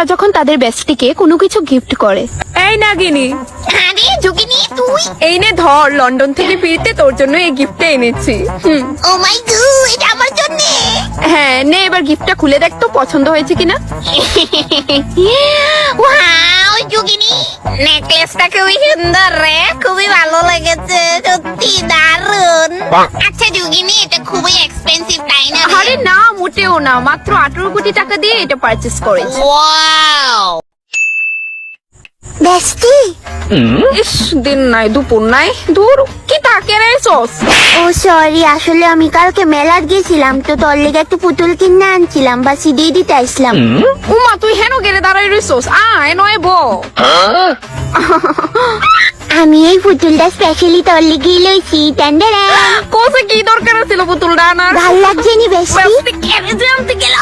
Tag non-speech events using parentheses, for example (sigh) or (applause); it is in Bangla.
বন্ধুরা যখন তাদের বেস্টিকে কোনো কিছু গিফট করে। এই নাগিনি। আরে যোগিনী তুই? এই নে ধর লন্ডন থেকে ফিরতে তোর জন্য এই গিফটটা এনেছি। হুম। ও মাই গড এটা আমার জন্য? হ্যাঁ নে এবার গিফটটা খুলে দেখ তো পছন্দ হয়েছে কিনা। (laughs) ওয়াও যোগিনী নেকলেসটা খুবই সুন্দর রে খুবই ভালো লেগেছে সত্যি দারুণ আচ্ছা যোগিনী মোটেও না মাত্র আঠারো কোটি টাকা দিয়ে এটা পারচেস করেছে। বেস্টি ইস দিন নাই দুপুর নাই দূর কি তাকে রে সস? ও সরি আসলে আমি কালকে মেলার গেছিলাম তো তোর লেগে একটু পুতুল কিনে আনছিলাম বা সিডি দিতে আসলাম। উমা তুই হেন গেলে দাঁড়াই রইছস আয় নয় ব। আমি এই পুতুলটা স্পেশালি তোর লেগেই লইছি ট্যান্ডারা কোসে কি দরকার ছিল পুতুলটা আনার? ভালো লাগছে নি বেশি যে আনতে গেল